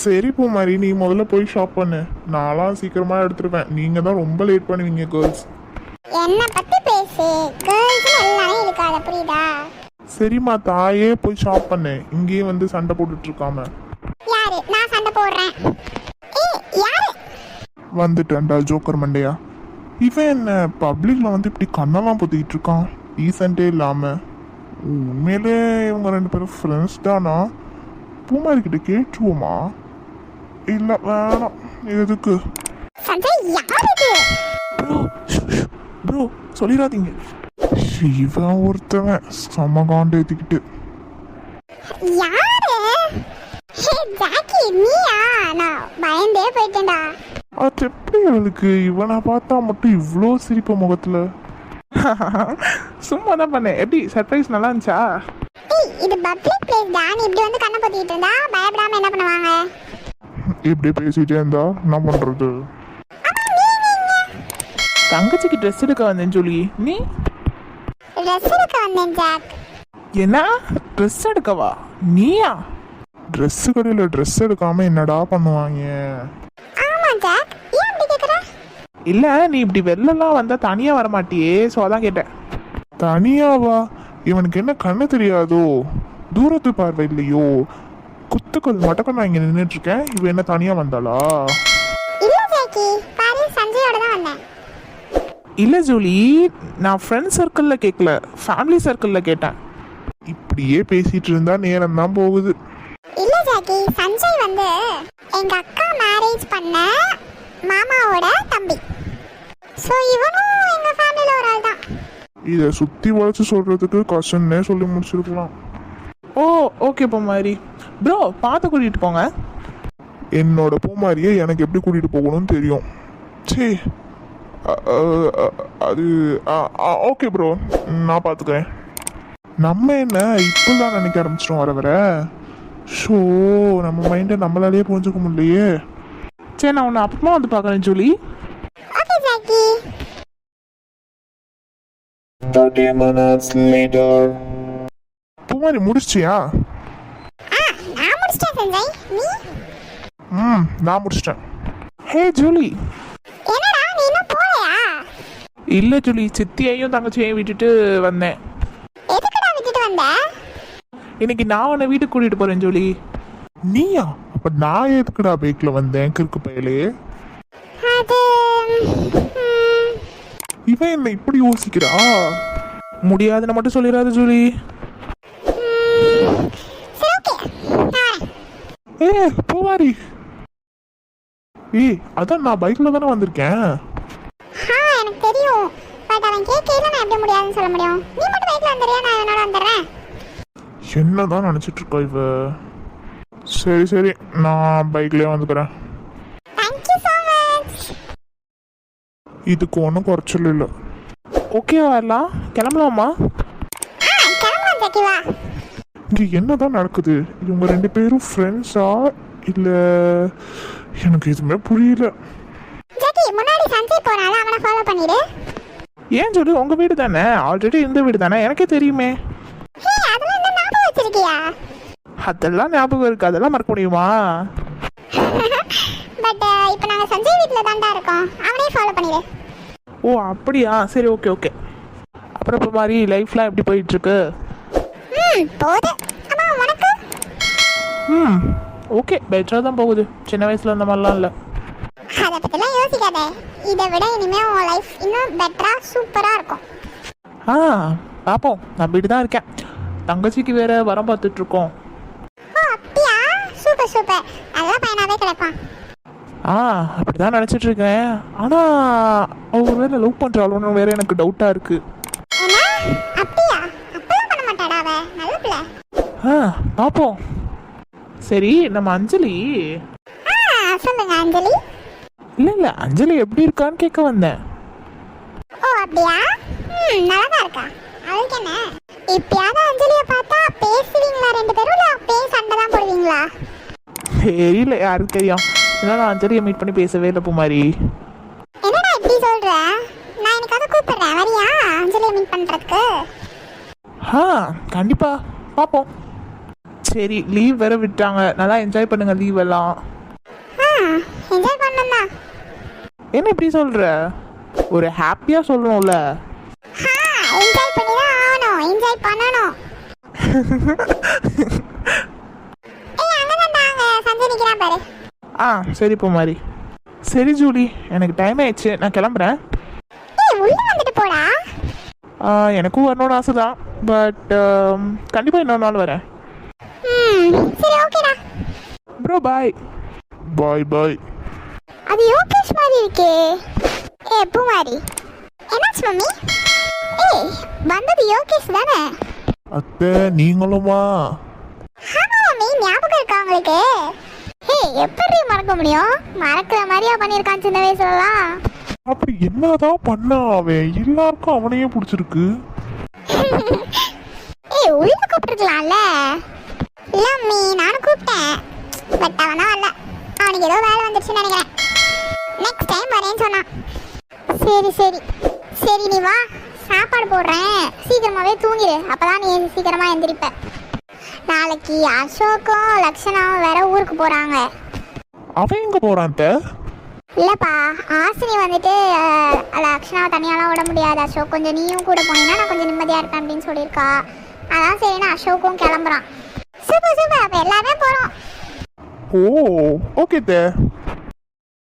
சரி பூமாரி நீ முதல்ல போய் ஷாப் பண்ணு. நான்லாம் சீக்கிரமா எடுத்துருவேன். நீங்க தான் ரொம்ப லேட் பண்ணுவீங்க கேர்ள்ஸ் என்னை பத்தி பேசு. கேர்ள்ஸ் எல்லாமே இருக்காத புரியுதா? சரிம்மா தாயே போய் ஷாப் பண்ணு. இங்கேயே வந்து சண்டை போட்டுட்டு இருக்காம யாரு? நான் சண்டை போடுறேன். ஏய் யாரு? வந்துட்டேன்டா ஜோக்கர் மண்டையா. இவன் என்ன பப்ளிக்ல வந்து இப்படி கண்ணெல்லாம் பொத்திக்கிட்டு இருக்கான் டீசென்ட்டே இல்லாம. உண்மையிலே இவங்க ரெண்டு பேரும் ஃப்ரெண்ட்ஸ் தானா? பூமாரி கிட்ட கேட்டுருவோமா? இல்ல வேணாம். எதுக்கு? ப்ரோ ப்ரோ சொல்லிடாதீங்க. இவன் ஒருத்தவன் செம்ம காண்டு ஏத்திக்கிட்டு. பயந்தே போயிட்டேன்டா. அது எப்படி அவளுக்கு இவனை பார்த்தா மட்டும் இவ்வளோ சிரிப்பு முகத்துல. சும்மா தான் பண்ணேன். எப்படி சர்ப்ரைஸ் நல்லா இருந்துச்சா? இது பப்ளிக் பிளேஸ் தான் இப்படி வந்து கண்ணை பொத்திட்டு இருந்தா? இப்படி பேசிட்டே இருந்தா என்ன பண்றது? தங்கச்சிக்கு ட்ரெஸ் எடுக்க வந்தேன் ஜூலி நீ? ட்ரெஸ் எடுக்க வந்தேன் ஜாக். என்ன? ட்ரெஸ் எடுக்கவா? நீயா? ட்ரெஸ் கடையில் ட்ரெஸ் எடுக்காம என்னடா பண்ணுவாங்க? ஆமா ஜாக். ஏன் அப்படி கேக்குற? இல்ல நீ இப்படி வெளிலலாம் வந்தா தனியா வர மாட்டியே ஸோ அதான் கேட்டேன். தனியாவா? இவனுக்கு என்ன கண்ணு தெரியாதோ? தூரத்து பார்வை இல்லையோ? குத்துக்கள் மட்டும் நான் இங்க நின்றுட்டு இருக்கேன் இவ என்ன தனியா வந்தாளா? இல்ல ஜாக்கி பாரு சஞ்சயோட தான் வந்தேன். இல்ல ஜூலி நான் ஃப்ரெண்ட் சர்க்கிளில் கேட்கல ஃபேமிலி சர்க்கிளில் கேட்டேன். இப்படியே பேசிட்டு இருந்தா நேரம் தான் போகுது. இல்ல ஜாக்கி சஞ்சய் வந்து எங்க அக்கா மேரேஜ் பண்ண மாமாவோட தம்பி. ஸோ இவனும் எங்க ஃபேமிலியில ஒரு ஆள் தான். இதை சுத்தி வளைச்சு சொல்றதுக்கு கசன்னே சொல்லி முடிச்சிருக்கலாம். ஓ ஓகே இப்போ மாதிரி ப்ரோ பார்த்து கூட்டிகிட்டு போங்க. என்னோட பூமாரியை எனக்கு எப்படி கூட்டிட்டு போகணும்னு தெரியும். சே அ- அ- அ- அது ஓகே ப்ரோ நான் பார்த்துக்கிறேன். நம்ம என்ன இப்போதான் நினைக்க ஆரம்பிச்சிட்டோம் வர வர? ஷோ நம்ம மைண்டை நம்மளாலேயே புரிஞ்சுக்க முடியலையே. சரி நான் உன்னை அப்புறமா வந்து பார்க்குறேன் Julie. Okay Jackie 30 minutes later. Poomari முடிச்சியா நீ ம் நான் முடிச்சிட்டேன். Hey Julie. என்னடா நீ இன்னும் போலையா இல்லை ஜூலி. சித்தியையும் தங்கச்சியையும் விட்டுட்டு வந்தேன். எதுக்குடா விட்டுட்டு வந்த? இன்னைக்கு நான் உன்னை வீட்டுக்கு கூட்டிகிட்டு போகிறேன் ஜூலி. நீயா? அப்ப நான் எதுக்குடா பைக்ல வந்தேன் கிறுக்கு பயலே? அது ம், இவன் என்ன இப்படி யோசிக்கிறா? முடியாதுன்னு மட்டும் சொல்லிடாத ஜூலி. ம், சரி ஓகே நான் வரேன் ஏ பூமாரி ஏய் அதான் நான் பைக்ல தானே வந்திருக்கேன். ஆ எனக்கு தெரியும். பட் அவன் கேட்கல நான் எப்படி முடியாதுன்னு சொல்ல முடியும்? நீ மட்டும் பைக்ல வந்துடுறியா? நான் என்னோட வந்துடுறேன். என்னதான் நினைச்சிட்டு இருக்கா இவ? சரி சரி. நான் பைக்லயே வந்துக்கிறேன். தேங்க்யூ ஸோ மச் இதுக்கு ஒன்றும் குறைச்சல் இல்லை. ஓகே வரலாம் கிளம்பலாமா? ஆ கிளம்பலாம் ஜாக்கி இங்க என்னதான் நடக்குது? இவங்க ரெண்டு பேரும் ஃப்ரெண்ட்ஸா இல்ல எனக்கு எதுவுமே புரியல. முன்னாடி சஞ்சய் போனால அவனை ஃபாலோ பண்ணிடு. ஏன் ஜூலி உங்கள் வீடு தானே? ஆல்ரெடி இருந்த வீடு தானே? எனக்கே தெரியுமே. அதெல்லாம் என்ன ஞாபகம் வச்சிருக்கியா? அதெல்லாம் ஞாபகம் இருக்கு. அதெல்லாம் மறக்க முடியுமா? பட் இப்போ நாங்கள் சஞ்சய் வீட்டில் தான்டா இருக்கோம். அவனே ஃபாலோ பண்ணிடு. ஓ அப்படியா? சரி ஓகே ஓகே அப்புறம் இப்போ மாதிரி லைஃப்லாம் எப்படி போயிட்டுருக்கு ம் போகுது. அம்மா உனக்கு? ம் ஓகே. பெட்டராக தான் போகுது. சின்ன வயசில் அந்த மாதிரிலாம் இல்லை. அதை பற்றிலாம் யோசிக்காத. இதை விட இனிமே உன் லைஃப் இன்னும் பெட்டராக சூப்பராக இருக்கும். ஆ பார்ப்போம் நம்பிட்டு தான் இருக்கேன். தங்கச்சிக்கு வேற வரம் பார்த்துட்ருக்கோம். ஓ அப்படியா? Super super. நல்ல பையனாவே கிடைப்பான். ஆ அப்படி தான் நினச்சிட்டு இருக்கேன் ஆனால் அவர் வேற லவ் பண்ணுறாளோன்னு வேற எனக்கு டவுட்டாக இருக்குது அப்படியா அப்பெல்லாம் பண்ண மாட்டாடா அவ நல்ல பிள்ளை ஆ பார்ப்போம் சரி நம்ம அஞ்சலி. சொல்லுங்க அஞ்சலி. இல்லை இல்லை அஞ்சலி எப்படி இருக்கான்னு கேட்க வந்தேன். ஓ அப்படியா? ம் நல்லா இருக்கா? அவளுக்கு என்ன? இப்பயாவது அஞ்சலியை பார்த்தா பேசுவீங்களா ரெண்டு பேரும்? இல்லை அப்பயே சண்டை தான் போடுவீங்களா? தெரியல யாருக்கு தெரியும். ஏன்னா நான் அஞ்சலியை மீட் பண்ணி பேசவே இல்லை பூமாரி. என்னடா இப்படி சொல்ற? நான் எனக்காக கூப்பிடுறேன். வரியா? அஞ்சலியை மீட் பண்றதுக்கு? ஆ கண்டிப்பா. பார்ப்போம் சரி லீவ் வேற விட்டாங்க. நல்லா என்ஜாய் பண்ணுங்க லீவ் எல்லாம். என்ஜாய் பண்ணணும் தான் என்ன இப்படி சொல்ற? ஒரு ஹாப்பியா சொல்லணும்ல. என்ஜாய் பண்ணி தான் ஆகணும். என்ஜாய் பண்ணணும். ஏய் அங்கே தான் சஞ்சய் நிற்கிறான் பாரு. ஆ சரி மாதிரி சரி ஜூலி எனக்கு டைம் ஆயிடுச்சு. நான் கிளம்புறேன். ஏய் உள்ள வந்துட்டு போடா. எனக்கும் வரணும்னு ஆசை தான் பட் கண்டிப்பாக இன்னொரு நாள் வரேன். சரி ஓகேடா ப்ரோ பாய் பாய் பாய் அது யோகேஷ் மாதிரி இருக்கே. ஏ பூமாரி. என்னாச்சு மம்மி? ஏய் வந்தது யோகேஷ் தானே? அத்தை நீங்களுமா ஆமா மம்மி ஞாபகம் இருக்கா உங்களுக்கு? ஏய் எப்படி மறக்க முடியும்? மறக்கிற மாதிரியா பண்ணியிருக்கான் சின்ன வயசுலலாம். அப்படி என்னதான் பண்ணா அவன்? எல்லாருக்கும் அவனையே பிடிச்சிருக்கு. ஏய் உள்ள கூப்பிட்டுருக்கலாம்ல இல்ல அம்மி நானும் கூப்பிட்டேன். பட் அவனா வரல அவனுக்கு ஏதோ வேலை வந்துருச்சுன்னு நினைக்கிறேன். நெக்ஸ்ட் டைம் வரேன்னு சொன்னான். சரி சரி. சரி நீ வா. சாப்பாடு போடுறேன். சீக்கிரமாவே தூங்கிடு அப்பதான் நீ சீக்கிரமா எந்திரிப்ப. நாளைக்கு அசோக்கும் லக்ஷனாவும் வேற ஊருக்கு போறாங்க. அவன் எங்க போறான் அத்தை? இல்லப்பா ஆசினி வந்துட்டு அஹ், லக்ஷனாவை தனியாலாம் விட முடியாது. அசோக் கொஞ்சம் நீயும் கூட போனீங்கன்னா நான் கொஞ்சம் நிம்மதியா இருப்பேன் அப்படின்னு சொல்லியிருக்கா. அதான் சரின்னு அசோக்கும் கிளம்புறான். சூப்பர் சூப்பர் அப்ப எல்லாமே போறோம். ஓ ஓகே தே.